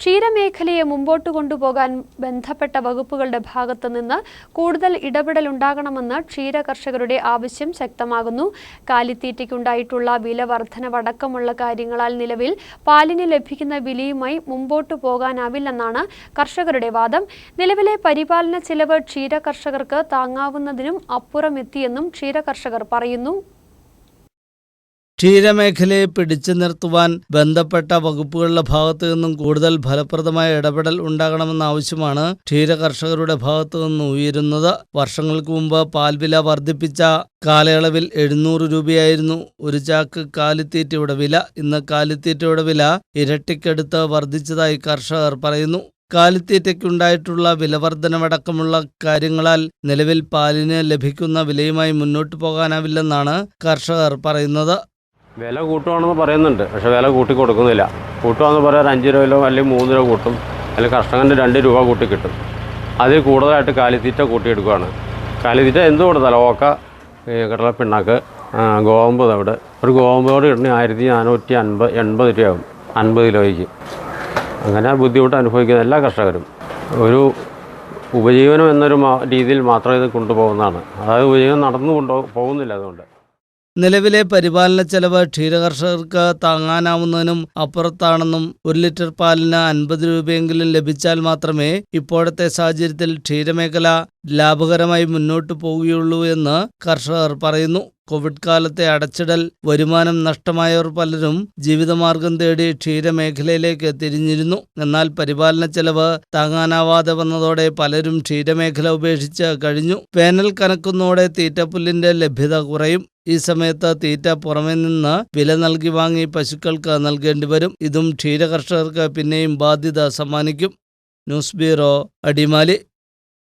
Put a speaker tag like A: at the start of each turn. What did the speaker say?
A: ക്ഷീരമേഖലയെ മുമ്പോട്ട് കൊണ്ടുപോകാൻ ബന്ധപ്പെട്ട വകുപ്പുകളുടെ ഭാഗത്ത് നിന്ന് കൂടുതൽ ഇടപെടൽ ഉണ്ടാകണമെന്ന് ക്ഷീര കർഷകരുടെ ആവശ്യം ശക്തമാകുന്നു. കാലിത്തീറ്റയ്ക്കുണ്ടായിട്ടുള്ള വില വർധനവടക്കമുള്ള കാര്യങ്ങളാൽ നിലവിൽ പാലിന് ലഭിക്കുന്ന വിലയുമായി മുമ്പോട്ട് പോകാനാവില്ലെന്നാണ് കർഷകരുടെ വാദം. നിലവിലെ പരിപാലന ചെലവ് ക്ഷീര കർഷകർക്ക് താങ്ങാവുന്നതിനും അപ്പുറമെത്തിയെന്നും ക്ഷീര കർഷകർ പറയുന്നു.
B: ക്ഷീരമേഖലയെ പിടിച്ചു നിർത്തുവാൻ ബന്ധപ്പെട്ട വകുപ്പുകളുടെ ഭാഗത്തു നിന്നും കൂടുതൽ ഫലപ്രദമായ ഇടപെടൽ ഉണ്ടാകണമെന്ന ആവശ്യമാണ് ക്ഷീര കർഷകരുടെ ഭാഗത്തു നിന്ന് ഉയരുന്നത്. വർഷങ്ങൾക്ക് മുമ്പ് പാൽവില വർദ്ധിപ്പിച്ച കാലയളവിൽ എഴുന്നൂറ് രൂപയായിരുന്നു. ഒരു ചാക്ക് കാലിത്തീറ്റയുടെ വില. ഇന്ന് കാലിത്തീറ്റയുടെ വില ഇരട്ടിക്കെടുത്ത് വർദ്ധിച്ചതായി കർഷകർ പറയുന്നു. കാലിത്തീറ്റയ്ക്കുണ്ടായിട്ടുള്ള വിലവർദ്ധനമടക്കമുള്ള കാര്യങ്ങളാൽ നിലവിൽ പാലിന് ലഭിക്കുന്ന വിലയുമായി മുന്നോട്ടു പോകാനാവില്ലെന്നാണ് കർഷകർ പറയുന്നത്.
C: വില കൂട്ടുവാണെന്ന് പറയുന്നുണ്ട് പക്ഷേ വില കൂട്ടി കൊടുക്കുന്നില്ല. കൂട്ടുവാന്ന് പറയാൻ ഒരു അഞ്ച് രൂപയിലോ അല്ലെങ്കിൽ മൂന്ന് രൂപ കൂട്ടും അല്ലെങ്കിൽ കർഷകന് രണ്ട് രൂപ കൂട്ടി കിട്ടും. അതിൽ കൂടുതലായിട്ട് കാലിത്തീറ്റ കൂട്ടിയെടുക്കുകയാണ് കാലിത്തീറ്റ എന്ത് കൊടുത്താലും ഓക്ക കടല കടലപ്പിണ്ണാക്ക് ഗോതമ്പ് തവിട് ഒരു ഗോതമ്പോട് കിട്ടണി ആയിരത്തി നാനൂറ്റി അൻപത് എൺപത് രൂപയാകും അൻപത് കിലോയ്ക്ക്. അങ്ങനെ ബുദ്ധിമുട്ട് അനുഭവിക്കുന്ന എല്ലാ കർഷകരും. ഒരു ഉപജീവനം എന്നൊരു രീതിയിൽ മാത്രമേ ഇത് കൊണ്ടുപോകുന്നതാണ്. അതായത് ഉപജീവനം നടന്നു കൊണ്ടു പോകുന്നില്ല അതുകൊണ്ട്.
B: നിലവിലെ പരിപാലന ചെലവ് ക്ഷീരകർഷകർക്ക് താങ്ങാനാവുന്നതിനും അപ്പുറത്താണെന്നും ഒരു ലിറ്റർ പാലിന് അൻപത് രൂപയെങ്കിലും ലഭിച്ചാൽ മാത്രമേ ഇപ്പോഴത്തെ സാഹചര്യത്തിൽ ക്ഷീരമേഖല ലാഭകരമായി മുന്നോട്ടു പോവുകയുള്ളൂ എന്ന് കർഷകർ പറയുന്നു. കോവിഡ് കാലത്തെ അടച്ചിടൽ വരുമാനം നഷ്ടമായവർ പലരും ജീവിതമാർഗം തേടി ക്ഷീരമേഖലയിലേക്ക് തിരിഞ്ഞിരുന്നു. എന്നാൽ പരിപാലന ചെലവ് താങ്ങാനാവാതെ വന്നതോടെ പലരും ക്ഷീരമേഖല ഉപേക്ഷിച്ച് കഴിഞ്ഞു. വേനൽ കനക്കുന്നതോടെ തീറ്റപ്പുല്ലിന്റെ ലഭ്യത കുറയും. ഈ സമയത്ത് തീറ്റ പുറമെ നിന്ന് വില നൽകി വാങ്ങി പശുക്കൾക്ക് നൽകേണ്ടി വരും. ഇതും ക്ഷീരകർഷകർക്ക് പിന്നെയും ബാധ്യത സമ്മാനിക്കും. News bureau Adimali.